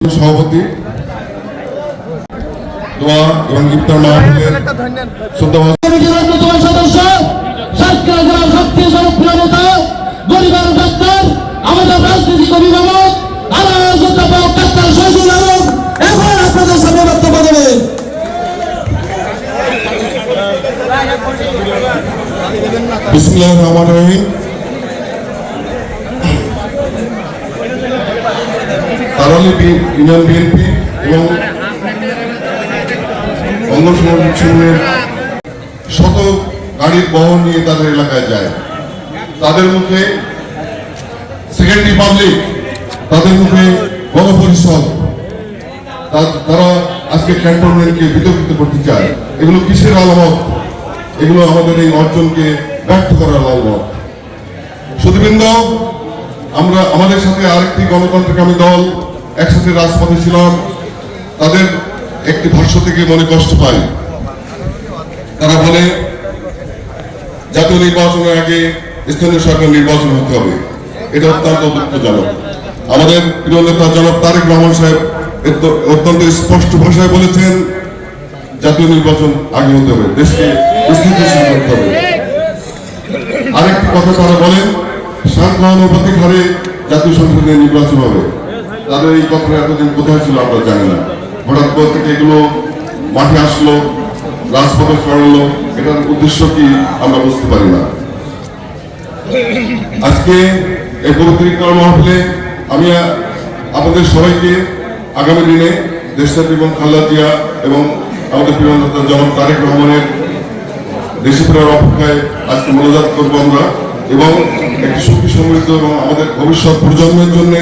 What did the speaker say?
সভাপতি দোয়া এবং ইফতার মাহফিলের অন্যতম সদস্য সাতক্ষীরা জেলার সবচেয়ে জনপ্রিয় নেতা গরিবের ডাক্তার আমাদের রাজনৈতিক অভিভাবক আলাস অধ্যাপক ডাক্তার শহীদুল আলম। এখন আপনাদের সামনে বক্তব্য দেবেন। বিসমুল্লাহ রহমান রহিম। তারালি ইউনিয়ন বিএনপি এবং অঙ্গ শত গাড়ির বহন নিয়ে তাদের এলাকায় যায়। তাদের মুখে সেকেন্ড রিপাবলিক তাদের মুখে গণপরিষদ তারা আজকে ক্যান্টনমেন্টকে বিতর্কিত করতে চায়। এগুলো কিসের আলামত? এগুলো আমাদের এই অর্জনকে ব্যর্থ করার আলামত। সুদীবৃন্দ আমরা আমাদের সাথে আরেকটি গণতন্ত্রকামী দল একসাথে রাজপথে ছিলাম, তাদের একটি ভাষ্য থেকে মনে কষ্ট পাই। তারা বলে, জাতীয় নির্বাচনের আগে স্থানীয় সরকার নির্বাচন হতে হবে। এটা অত্যন্ত দুঃখজনক। আমাদের প্রিয় নেতা জনাব তারেক রহমান সাহেব অত্যন্ত স্পষ্ট ভাষায় বলেছেন, জাতীয় নির্বাচন আগে হতে হবে, দেশকে স্থিতিশীল করতে হবে। আরেকটি কথা তারা বলেন সাংখ্যানুপাতিক হারে জাতীয় সংসদে নির্বাচন হবে। তাদের এই কথাটা এতদিন কোথায় ছিল আমরা জানি না। হঠাৎ করে থেকে এগুলো মাঠে আসলো, রাজপথে ছড়ালো এটার উদ্দেশ্য কি আমরা বুঝতে পারি না। আজকে এই পবিত্রীকরণ মাহফিলে আমি আমাদের সবাইকে আগামী দিনে দেশনেত্রী এবং খালেদা জিয়া এবং আমাদের প্রিয় নেতা জনাব তারেক রহমানের দেশে ফেরার অপেক্ষায় আজকে মনোজাত করব আমরা এবং একটি সুখী সমৃদ্ধ এবং আমাদের ভবিষ্যৎ প্রজন্মের জন্য